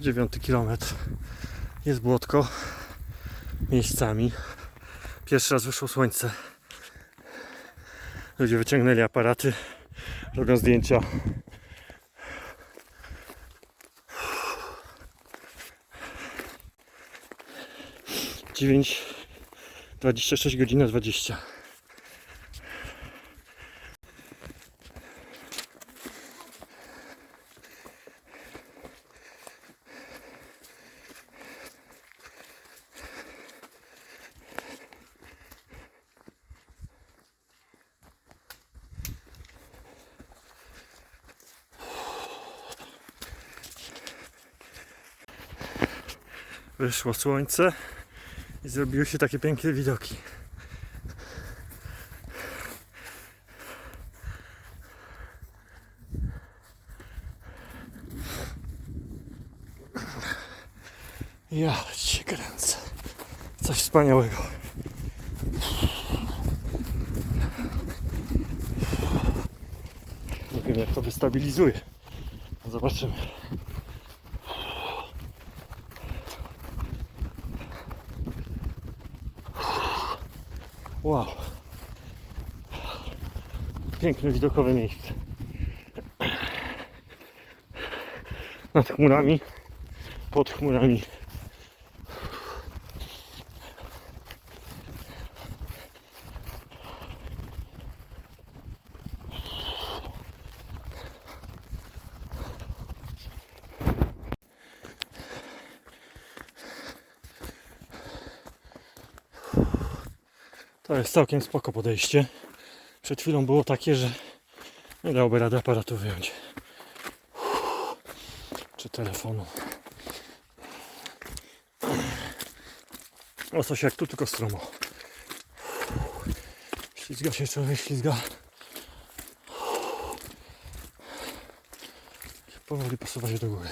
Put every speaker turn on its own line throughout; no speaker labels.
Dziewiąty kilometr. Jest błotko. Miejscami. Pierwszy raz wyszło słońce. Ludzie wyciągnęli aparaty. Robią zdjęcia. Dziewięć, dwadzieścia sześć godzin na dwadzieścia. Wyszło słońce i zrobiły się takie piękne widoki. Ja się kręcę. Coś wspaniałego. Nie wiem jak to wystabilizuje. Zobaczymy. Wow. Piękne widokowe miejsce. Nad chmurami, pod chmurami. To jest całkiem spoko podejście. Przed chwilą było takie, że nie dałoby rady aparatu wyjąć. Czy telefonu. O coś jak tu, tylko stromo. Ślizga się człowiek, ślizga. Powoli posuwa się do góry.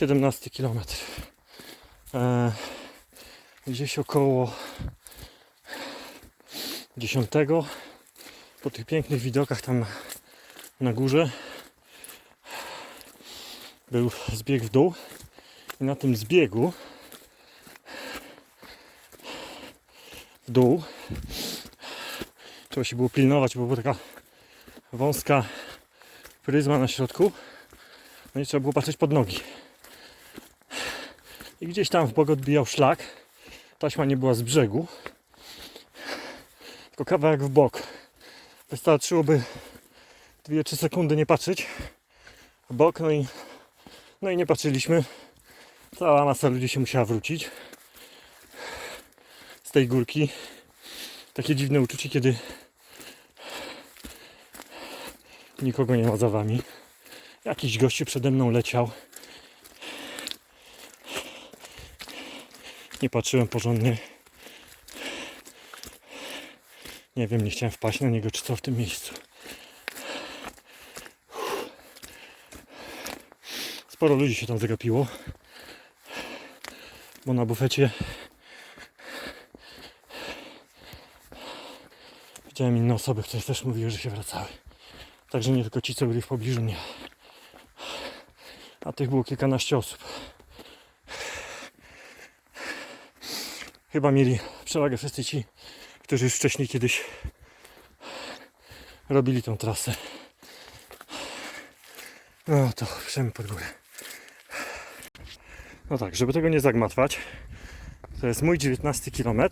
Siedemnasty kilometr. E, gdzieś około dziesiątego po tych pięknych widokach tam na górze był zbieg w dół. I na tym zbiegu w dół trzeba się było pilnować, bo była taka wąska pryzma na środku. No i trzeba było patrzeć pod nogi i gdzieś tam w bok odbijał szlak. Taśma nie była z brzegu. Tylko kawałek w bok. Wystarczyłoby 2-3 sekundy nie patrzeć w bok no i no i nie patrzyliśmy. Cała masa ludzi się musiała wrócić z tej górki. Takie dziwne uczucie kiedy nikogo nie ma za wami. Jakiś gościu przede mną leciał nie patrzyłem porządnie. Nie wiem, nie chciałem wpaść na niego czy co w tym miejscu. Sporo ludzi się tam zagapiło bo na bufecie widziałem inne osoby, które też mówiły, że się wracały. Także nie tylko ci, co byli w pobliżu mnie. A tych było kilkanaście osób chyba mieli przewagę wszyscy ci, którzy już wcześniej kiedyś robili tą trasę. No to przemy pod górę. No tak, żeby tego nie zagmatwać, to jest mój 19 km,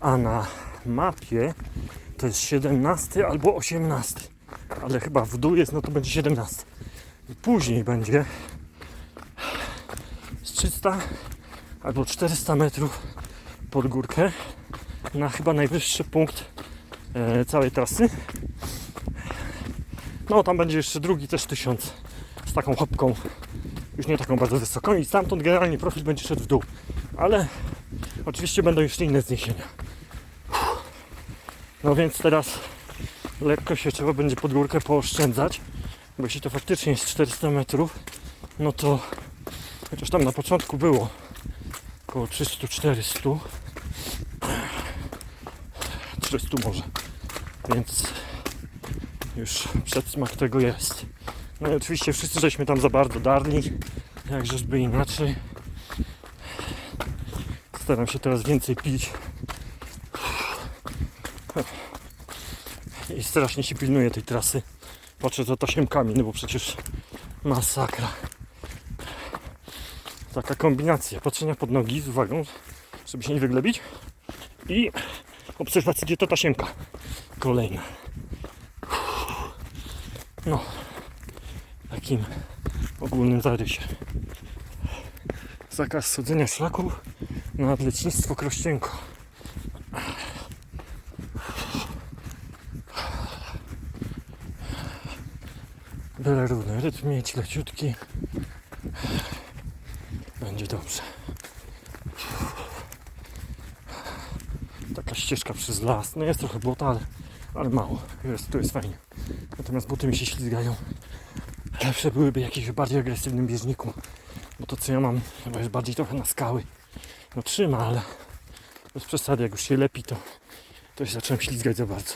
a na mapie to jest 17 albo 18, ale chyba w dół jest, no to będzie 17. I później będzie z 300 albo 400 metrów pod górkę na chyba najwyższy punkt e, całej trasy. No tam będzie jeszcze drugi też 1000 z taką hopką już nie taką bardzo wysoką i stamtąd generalnie profil będzie szedł w dół. Ale oczywiście będą jeszcze inne zniesienia. No więc teraz lekko się trzeba będzie pod górkę pooszczędzać, bo jeśli to faktycznie jest 400 metrów, no to chociaż tam na początku było około 300-400. 300 może. Więc już przedsmak tego jest. No i oczywiście wszyscy żeśmy tam za bardzo darli. Jakżeżby inaczej. Staram się teraz więcej pić. I strasznie się pilnuję tej trasy. Patrzę za tasiemkami, no bo przecież masakra. Taka kombinacja patrzenia pod nogi z uwagą, żeby się nie wyglebić i obserwacji, gdzie to tasiemka kolejna. No, takim ogólnym zarysie. Zakaz schodzenia szlaków na lecznictwo Krościenko. Byle równy rytm mieć, leciutki. Będzie dobrze. Taka ścieżka przez las. No jest trochę błota, ale, ale mało. Jest, tu jest fajnie. Natomiast buty mi się ślizgają. Lepsze byłyby jakieś w bardziej agresywnym bieżniku. Bo to co ja mam chyba jest bardziej trochę na skały. No trzyma, ale bez przesady. Jak już się lepi, to, to się zacząłem ślizgać za bardzo.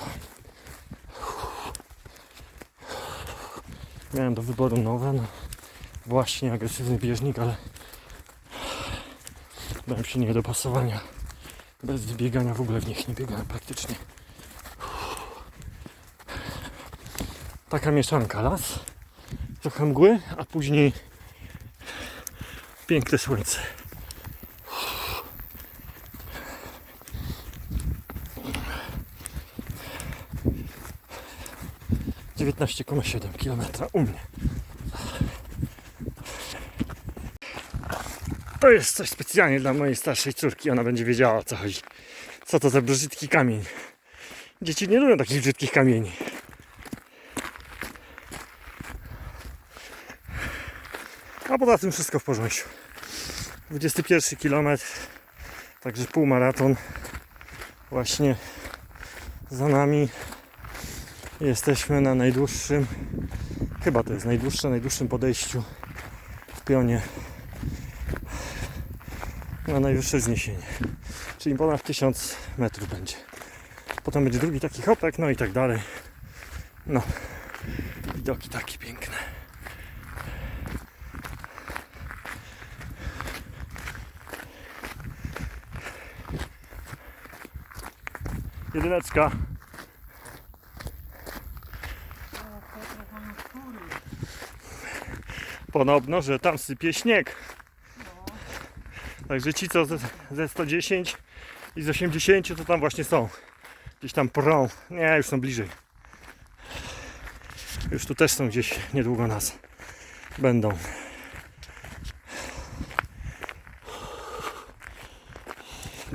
Miałem do wyboru nowe, no właśnie agresywny bieżnik, ale dałem się nie do pasowania. Bez biegania w ogóle w nich nie biegałem praktycznie. Taka mieszanka, las, trochę mgły, a później piękne słońce. Dziewiętnaście siedem kilometra u mnie. To jest coś specjalnie dla mojej starszej córki. Ona będzie wiedziała o co chodzi. Co to za brzydki kamień. Dzieci nie lubią takich brzydkich kamieni. A poza tym wszystko w porządku. 21 km, także półmaraton właśnie za nami. Jesteśmy na najdłuższym, chyba to jest najdłuższe, najdłuższym podejściu w pionie na najwyższe wzniesienie. Czyli ponad 1000 metrów będzie. Potem będzie drugi taki hopek, no i tak dalej. No, widoki takie piękne. Jedyneczka. Podobno, że tam sypie śnieg. Także ci co ze, ze 110 i z 80 to tam właśnie są. Gdzieś tam prą. Nie, już są bliżej. Już tu też są gdzieś niedługo nas. Będą.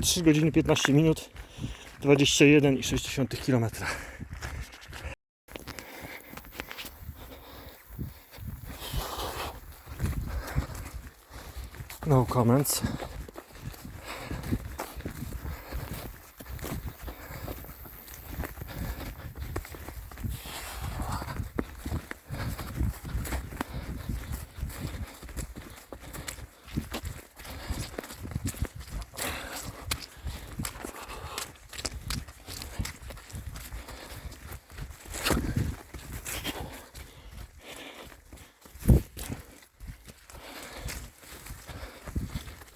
Trzy godziny 15 minut 21,6 km. No comments.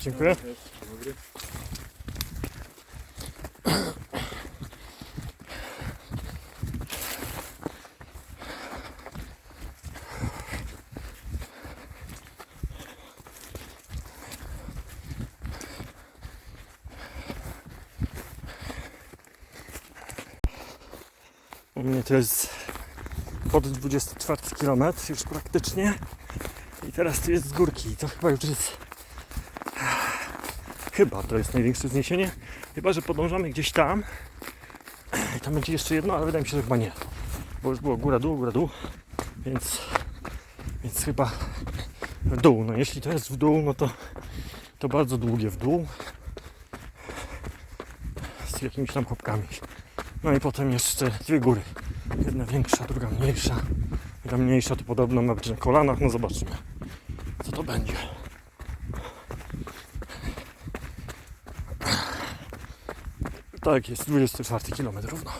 Dziękuję. U mnie to jest pod 24 km już praktycznie. I teraz tu jest z górki. To chyba już jest Chyba to jest największe wzniesienie. Chyba, że podążamy gdzieś tam. I tam będzie jeszcze jedno, ale wydaje mi się, że chyba nie. Bo już było góra, dół, góra, dół. Więc, więc chyba w dół. No jeśli to jest w dół, no to, to bardzo długie w dół. Z jakimiś tam chopkami. No i potem jeszcze dwie góry. Jedna większa, druga mniejsza. Ta mniejsza to podobno ma być na kolanach. No zobaczymy, co to będzie. Tak jest, 24 km równo.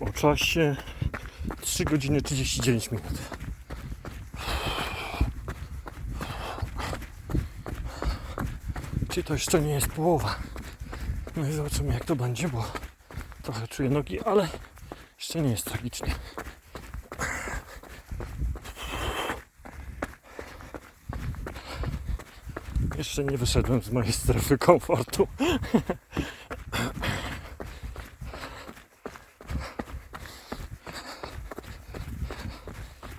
O czasie 3 godziny 39 minut. Czyli to jeszcze nie jest połowa. No i zobaczymy jak to będzie, bo trochę czuję nogi, ale jeszcze nie jest tragicznie. Jeszcze nie wyszedłem z mojej strefy komfortu.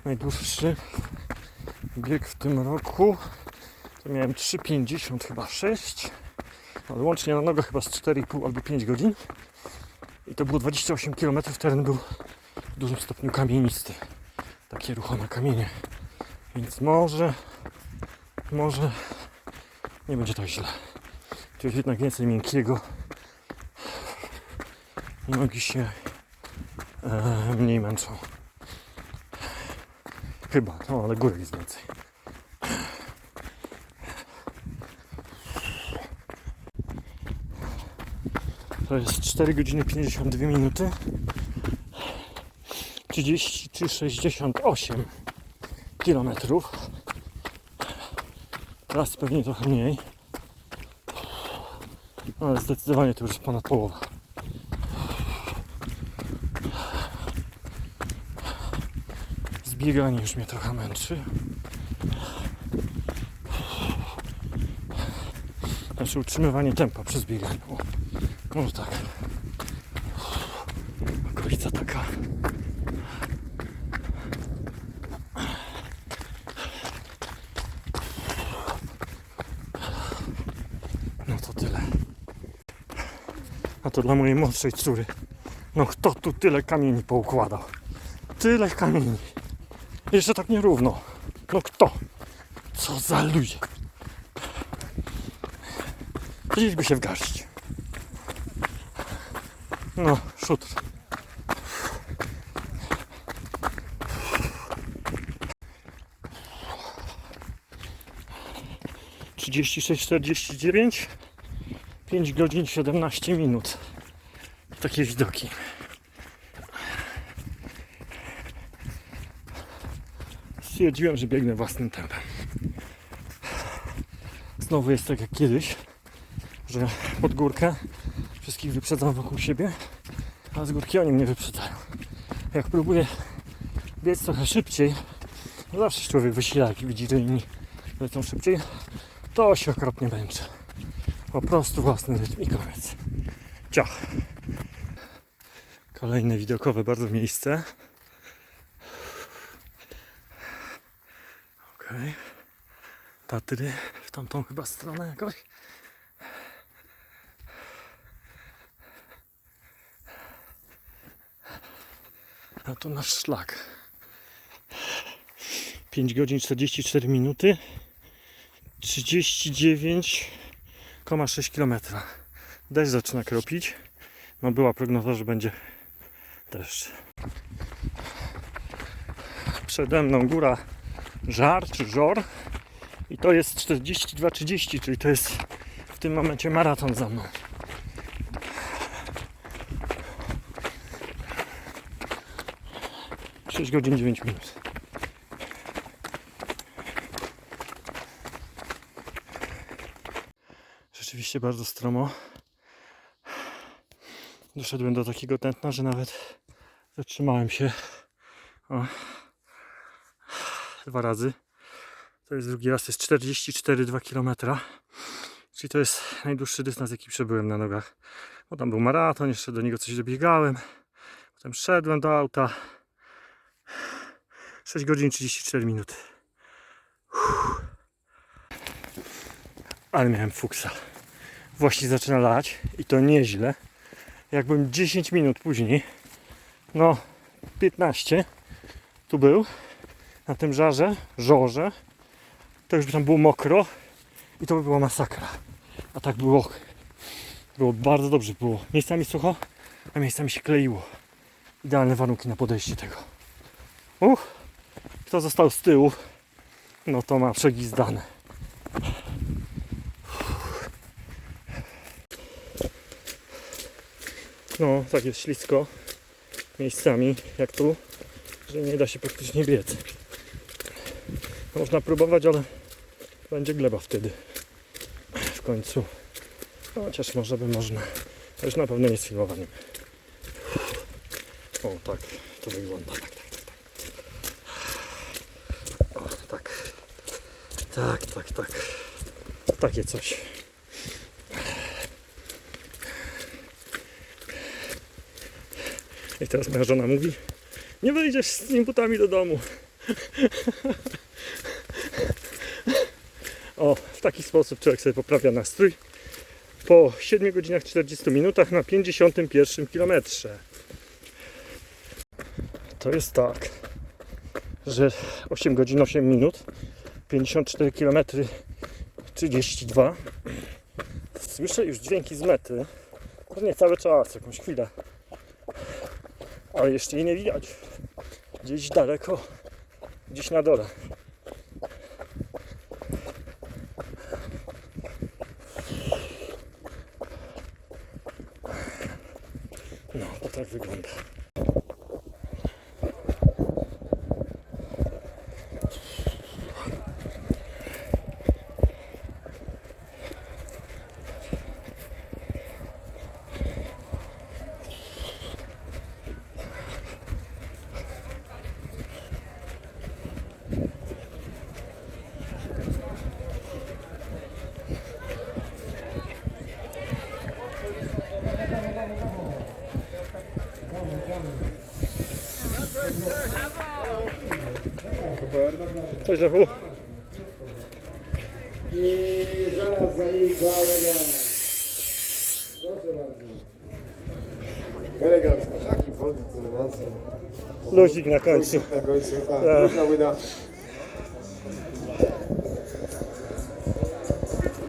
Najdłuższy bieg w tym roku to miałem 3,50 chyba 6 ale łącznie na nogach chyba z 4,5 albo 5 godzin. I to było 28 km teren był w dużym stopniu kamienisty. Takie ruchome kamienie. Więc może może nie będzie tak źle tu jest jednak więcej miękkiego nogi się e, mniej męczą chyba, no ale górek jest więcej To jest 4 godziny 52 minuty. 33,68 kilometrów. Teraz pewnie trochę mniej. Ale zdecydowanie to już ponad połowa. Zbieganie już mnie trochę męczy. Znaczy utrzymywanie tempa przy zbieganiu. Może tak. Okolica taka. No to tyle. A to dla mojej młodszej córy. No kto tu tyle kamieni poukładał? Tyle kamieni. Jeszcze tak nierówno. No kto? Co za ludzie. Chcieliby się w garść. No, szutr. Trzydzieści sześć, czterdzieści dziewięć, pięć godzin siedemnaście minut. Takie widoki. Stwierdziłem, że biegnę własnym tempem. Znowu jest tak jak kiedyś, że pod górkę wszystkich wyprzedzam wokół siebie, a z górki oni mnie wyprzedzają. Jak próbuję biec trochę szybciej, no zawsze człowiek wysila, jak widzi, że inni lecą szybciej, to się okropnie męczy. Po prostu własny rytm i koniec. Ciach. Kolejne widokowe bardzo miejsce. Okej. Tatry w tamtą chyba stronę jakoś. A to nasz szlak. 5 godzin 44 minuty. 39,6 km. Deszcz zaczyna kropić. No była prognoza, że będzie deszcz. Przede mną góra Żar czy Żor. I to jest 42,30, czyli to jest w tym momencie maraton za mną. 6 godzin 9 minut. Rzeczywiście bardzo stromo. Doszedłem do takiego tętna, że nawet zatrzymałem się o, dwa razy. To jest drugi raz, to jest 44,2 km. Czyli to jest najdłuższy dystans, jaki przebyłem na nogach. Bo tam był maraton, jeszcze do niego coś dobiegałem. Potem szedłem do auta. 6 godzin 34 minuty. Uff. Ale miałem fuksa. Właśnie zaczyna lać i to nieźle. Jakbym 10 minut później, no 15, tu był, na tym żarze, żorze, to już by tam było mokro i to by była masakra. A tak było. Było bardzo dobrze było. Miejscami sucho, a miejscami się kleiło. Idealne warunki na podejście tego. Uch. Kto został z tyłu, no to ma przegizdane. No, tak jest ślisko miejscami, jak tu, że nie da się praktycznie biec. Można próbować, ale będzie gleba wtedy. W końcu. Chociaż może by można. Już na pewno nie z filmowaniem. O, tak, to wygląda. Tak, tak, tak. tak. O, tak. Tak, tak, tak. Takie coś. I teraz moja żona mówi, nie wyjdziesz z tymi butami do domu. O, w taki sposób człowiek sobie poprawia nastrój. Po 7 godzinach 40 minutach na 51 kilometrze. To jest tak, że 8 godzin 8 minut, 54 km 32. Słyszę już dźwięki z mety. To nie cały czas, jakąś chwilę. Ale jeszcze jej nie widać. Gdzieś daleko, gdzieś na dole. No, to tak wygląda.
Pois já vou. E já nossa
Logique, na
quand ah. même.